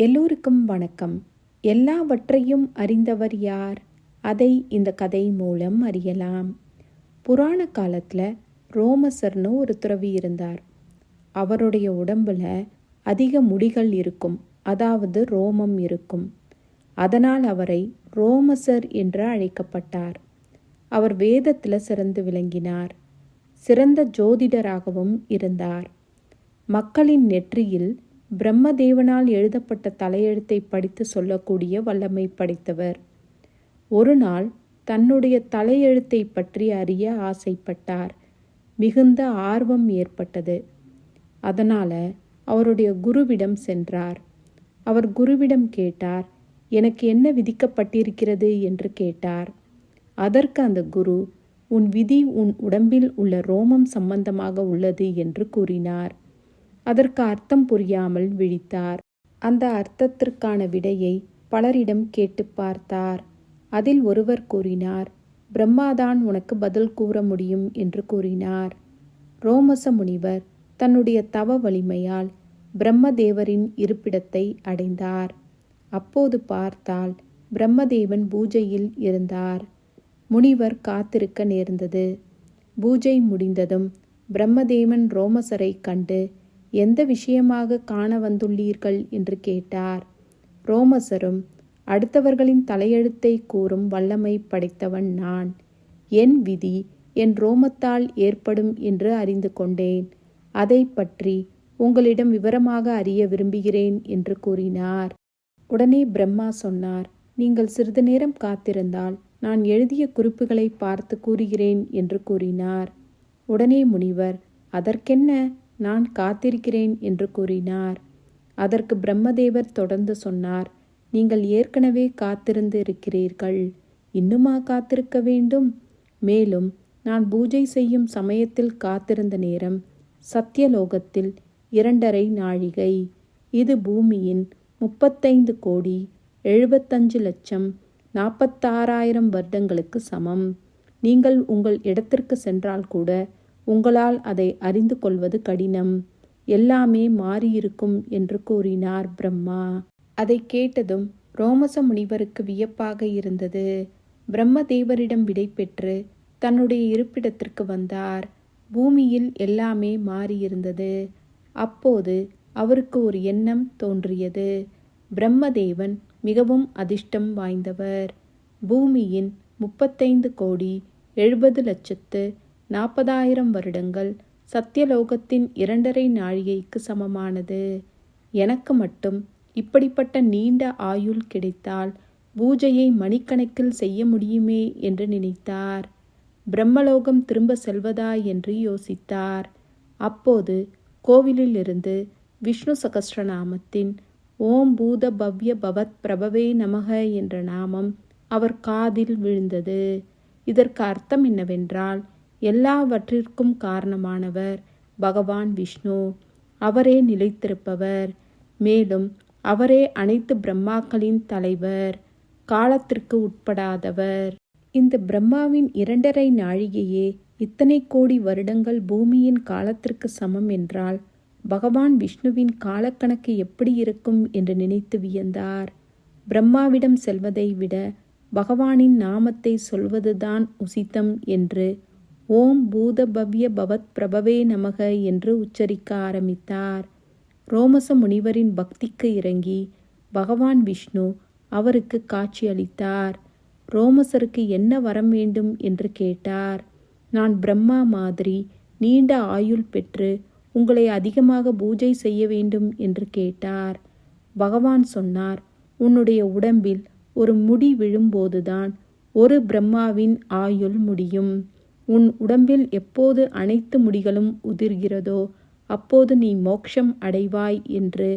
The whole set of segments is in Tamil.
எல்லோருக்கும் வணக்கம். எல்லாவற்றையும் அறிந்தவர் யார்? அதை இந்த கதை மூலம் அறியலாம். புராண காலத்தில் ரோமசர்னு ஒரு துறவி இருந்தார். அவருடைய உடம்புல அதிக முடிகள் இருக்கும். அதாவது ரோமம் இருக்கும். அதனால் அவரை ரோமசர் என்று அழைக்கப்பட்டார். அவர் வேதத்தில் சிறந்து விளங்கினார். சிறந்த ஜோதிடராகவும் இருந்தார். மக்களின் நெற்றியில் பிரம்மதேவனால் எழுதப்பட்ட தலையெழுத்தை படித்து சொல்லக்கூடிய வல்லமை படைத்தவர். ஒரு நாள் தன்னுடைய தலையெழுத்தை பற்றி அறிய ஆசைப்பட்டார். மிகுந்த ஆர்வம் ஏற்பட்டது. அதனால் அவருடைய குருவிடம் சென்றார். அவர் குருவிடம் கேட்டார் எனக்கு என்ன விதிக்கப்பட்டிருக்கிறது? என்று கேட்டார். அதற்கு அந்த குரு உன் விதி உன் உடம்பில் உள்ள ரோமம் சம்பந்தமாக உள்ளது என்று கூறினார். அதற்கு அர்த்தம் புரியாமல் விழித்தார். அந்த அர்த்தத்திற்கான விடையை பலரிடம் கேட்டு பார்த்தார். அதில் ஒருவர் கூறினார் பிரம்மாதான் உனக்கு பதில் கூற முடியும் என்று கூறினார். ரோமச முனிவர் தன்னுடைய தவ வலிமையால் பிரம்மதேவரின் இருப்பிடத்தை அடைந்தார். அப்போது பார்த்தால் பிரம்மதேவன் பூஜையில் இருந்தார். முனிவர் காத்திருக்க நேர்ந்தது. பூஜை முடிந்ததும் பிரம்மதேவன் ரோமசரை கண்டு எந்த விஷயமாக காண வந்துள்ளீர்கள்? என்று கேட்டார். ரோமசரும் அடுத்தவர்களின் தலையெழுத்தை கூறும் வல்லமை படைத்தவன் நான். என் விதி என் ரோமத்தால் ஏற்படும் என்று அறிந்து கொண்டேன். அதை பற்றி உங்களிடம் விவரமாக அறிய விரும்புகிறேன் என்று கூறினார். உடனே பிரம்மா சொன்னார் நீங்கள் சிறிது நேரம் காத்திருந்தால் நான் எழுதிய குறிப்புகளை பார்த்து கூறுகிறேன் என்று கூறினார். உடனே முனிவர் அதற்கென்ன? நான் காத்திருக்கிறேன் என்று கூறினார். அதற்கு பிரம்மதேவர் தொடர்ந்து சொன்னார் நீங்கள் ஏற்கனவே காத்திருந்து இருக்கிறீர்கள் இன்னுமா காத்திருக்க வேண்டும்? மேலும் நான் பூஜை செய்யும் சமயத்தில் காத்திருந்த நேரம் சத்தியலோகத்தில் இரண்டரை நாழிகை. இது பூமியின் முப்பத்தைந்து கோடி எழுபத்தஞ்சு லட்சம் நாற்பத்தாறாயிரம் வருடங்களுக்கு சமம். நீங்கள் உங்கள் இடத்திற்கு சென்றால் கூட உங்களால் அதை அறிந்து கொள்வது கடினம். எல்லாமே மாறியிருக்கும் என்று கூறினார் பிரம்மா. அதை கேட்டதும் ரோமச முனிவருக்கு வியப்பாக இருந்தது. பிரம்மதேவரிடம் விடை பெற்று தன்னுடைய இருப்பிடத்திற்கு வந்தார். பூமியில் எல்லாமே மாறியிருந்தது. அப்போது அவருக்கு ஒரு எண்ணம் தோன்றியது. பிரம்மதேவன் மிகவும் அதிர்ஷ்டம் வாய்ந்தவர். பூமியின் முப்பத்தைந்து கோடி எழுபது லட்சத்து நாற்பதாயிரம் வருடங்கள் சத்தியலோகத்தின் இரண்டரை நாழிகைக்கு சமமானது. எனக்கு மட்டும் இப்படிப்பட்ட நீண்ட ஆயுள் கிடைத்தால் பூஜையை மணிக்கணக்கில் செய்ய முடியுமே என்று நினைத்தார். பிரம்மலோகம் திரும்ப செல்வதா என்று யோசித்தார். அப்போது கோவிலிலிருந்து விஷ்ணு சகஸ்ரநாமத்தின் ஓம் பூத பவ்ய பவத் பிரபவே நமக என்ற நாமம் அவர் காதில் விழுந்தது. இதற்கு அர்த்தம் என்னவென்றால் எல்லாவற்றிற்கும் காரணமானவர் பகவான் விஷ்ணு. அவரே நிலைத்திருப்பவர். மேலும் அவரே அனைத்து பிரம்மாக்களின் தலைவர். காலத்திற்கு உட்படாதவர். இந்த பிரம்மாவின் இரண்டரை நாழிகையே இத்தனை கோடி வருடங்கள் பூமியின் காலத்திற்கு சமம் என்றால் பகவான் விஷ்ணுவின் காலக்கணக்கு எப்படி இருக்கும் என்று நினைத்து வியந்தார். பிரம்மாவிடம் செல்வதை விட பகவானின் நாமத்தை சொல்வதுதான் உசித்தம் என்று ஓம் பூத பவ்ய பவத் பிரபவே நமக என்று உச்சரிக்க ஆரம்பித்தார். ரோமச முனிவரின் பக்திக்கு இறங்கி பகவான் விஷ்ணு அவருக்கு காட்சியளித்தார் ரோமசருக்கு என்ன வரம் வேண்டும் என்று கேட்டார். நான் பிரம்மா மாதிரி நீண்ட ஆயுள் பெற்று உங்களை அதிகமாக பூஜை செய்ய வேண்டும் என்று கேட்டார். பகவான் சொன்னார் உன்னுடைய உடம்பில் ஒரு முடி விழும்போதுதான் ஒரு பிரம்மாவின் ஆயுள் முடியும். உன் உடம்பில் எப்போது அனைத்து முடிகளும் உதிர்கிறதோ அப்போது நீ மோட்சம் அடைவாய் என்று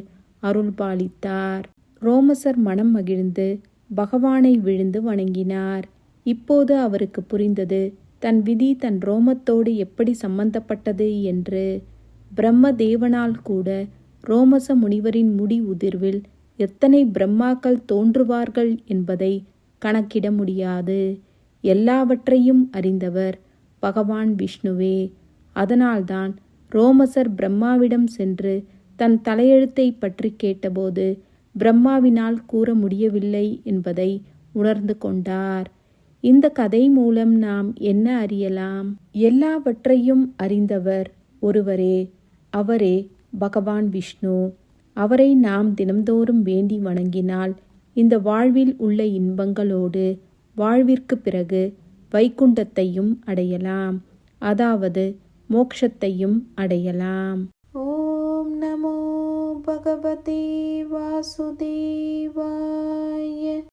அருள்பாலித்தார். ரோமசர் மனம் மகிழ்ந்து பகவானை விழுந்து வணங்கினார். இப்போது அவருக்கு புரிந்தது தன் விதி தன் ரோமத்தோடு எப்படி சம்பந்தப்பட்டது என்று. பிரம்ம தேவனால் கூட ரோமச முனிவரின் முடி உதிர்வில் எத்தனை பிரம்மாக்கள் தோன்றுவார்கள் என்பதை கணக்கிட முடியாது. எல்லாவற்றையும் அறிந்தவர் பகவான் விஷ்ணுவே. அதனால்தான் ரோமசர் பிரம்மாவிடம் சென்று தன் தலையெழுத்தை பற்றி கேட்டபோது பிரம்மாவினால் கூற முடியவில்லை என்பதை உணர்ந்து கொண்டார். இந்த கதை மூலம் நாம் என்ன அறியலாம்? எல்லாவற்றையும் அறிந்தவர் ஒருவரே அவரே பகவான் விஷ்ணு. அவரை நாம் தினம்தோறும் வேண்டி வணங்கினால் இந்த வாழ்வில் உள்ள இன்பங்களோடு வாழ்விற்கு பிறகு வைகுண்டத்தையும் அடையலாம். அதாவது மோக்ஷத்தையும் அடையலாம். ஓம் நமோ பகவதே வாசுதேவாய